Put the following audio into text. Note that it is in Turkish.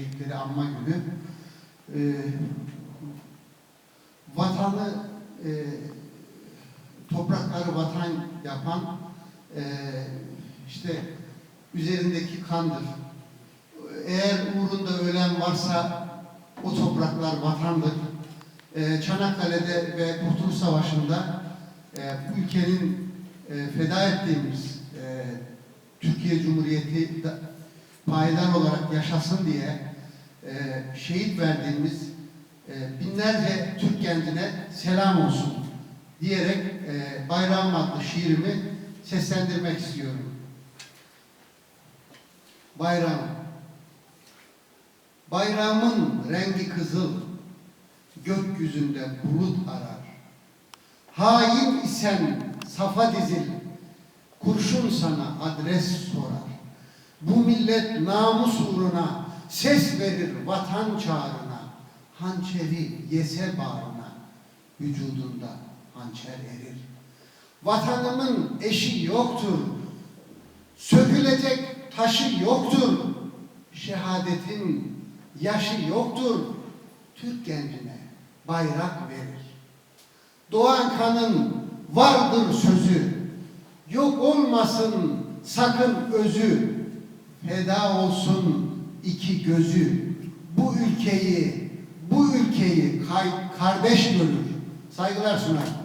şehitleri anma günü. Ee, vatanı, e, toprakları vatan yapan e, işte üzerindeki kandır. Eğer uğrunda ölen varsa o topraklar vatandır. Ee, Çanakkale'de ve Kurtuluş Savaşı'nda e, bu ülkenin e, feda ettiğimiz e, Türkiye Cumhuriyeti da- payidar olarak yaşasın diye e, şehit verdiğimiz e, binlerce Türk gencine selam olsun diyerek e, Bayrağım adlı şiirimi seslendirmek istiyorum. Bayram Bayrağımın rengi kızıl, gökyüzünde bulut arar. Hain isen safa dizil, kurşun sana adres sorar. Bu millet namus uğruna ses verir vatan çağrına. Hançeri yese bağrına, vücudunda hançer erir. Vatanımın eşi yoktur, sökülecek taşı yoktur. Şehadetin yaşı yoktur. Türk gencine bayrak verir. Doğan kanın vardır sözü. Yok olmasın sakın özü. Feda olsun iki gözü. Bu ülkeyi, bu ülkeyi kardeş görür. Saygılar sunar.